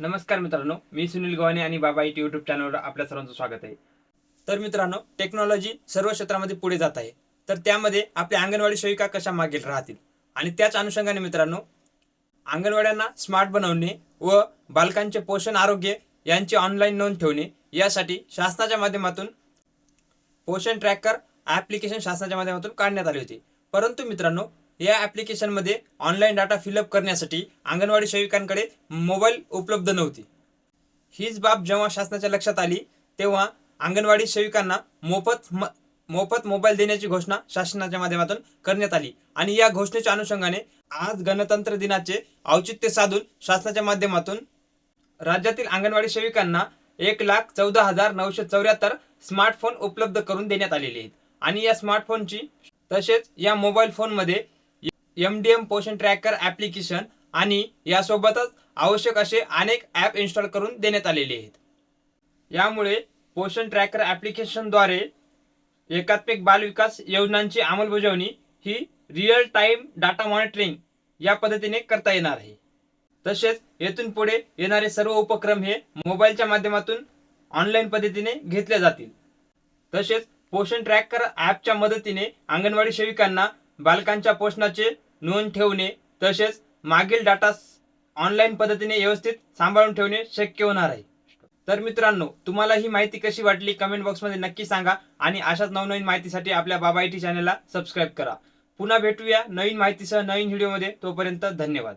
नमस्कार मित्रांनो मी सुनील गव्हाणे आणि बाबा इट युट्यूब चॅनलवर आपल्या सर्वांचं स्वागत आहे. तर मित्रांनो टेक्नॉलॉजी सर्व क्षेत्रामध्ये पुढे जात आहे. तर त्यामध्ये आपल्या अंगणवाडी सेविका कशा मागील राहतील? आणि त्याच अनुषंगाने मित्रांनो अंगणवाड्यांना स्मार्ट बनवणे व बालकांचे पोषण आरोग्य यांची ऑनलाईन नोंद ठेवणे यासाठी शासनाच्या माध्यमातून पोषण ट्रॅकर ॲप्लिकेशन शासनाच्या माध्यमातून काढण्यात आली होती. परंतु मित्रांनो या ॲप्लिकेशनमध्ये ऑनलाईन डाटा फिलअप करण्यासाठी अंगणवाडी सेविकांकडे मोबाईल उपलब्ध नव्हती. हीच बाब जेव्हा शासनाच्या लक्षात आली तेव्हा अंगणवाडी सेविकांना मोफत म मोफत मोबाईल देण्याची घोषणा शासनाच्या माध्यमातून करण्यात आली. आणि या घोषणेच्या अनुषंगाने आज गणतंत्र दिनाचे औचित्य साधून शासनाच्या माध्यमातून राज्यातील अंगणवाडी सेविकांना एक लाख चौदा हजार नऊशे चौऱ्याहत्तर स्मार्टफोन उपलब्ध करून देण्यात आलेले आहेत. आणि या स्मार्टफोनची तसेच या मोबाईल फोनमध्ये M D M Poshan tracker application आणि यासोबतच आवश्यक असे अनेक ॲप इन्स्टॉल करून देण्यात आलेले आहेत. यामुळे पोषण ट्रॅकर ॲप्लिकेशनद्वारे एकात्मिक बालविकास योजनांची अंमलबजावणी ही रिअल टाईम डाटा मॉनिटरिंग या पद्धतीने करता येणार आहे. तसेच येथून पुढे येणारे सर्व उपक्रम हे मोबाईलच्या माध्यमातून ऑनलाईन पद्धतीने घेतले जातील. तसेच पोषण ट्रॅकर ॲपच्या मदतीने अंगणवाडी सेविकांना बालकांच्या पोषणाचे नोंद ठेवणे तसेच मागील डाटा ऑनलाईन पद्धतीने व्यवस्थित सांभाळून ठेवणे शक्य होणार आहे. तर मित्रांनो तुम्हाला ही माहिती कशी वाटली कमेंट बॉक्समध्ये नक्की सांगा आणि अशाच नवनवीन माहितीसाठी आपल्या बाबा आय टी चॅनलला सबस्क्राईब करा. पुन्हा भेटूया नवीन माहितीसह नवीन व्हिडिओमध्ये तोपर्यंत धन्यवाद.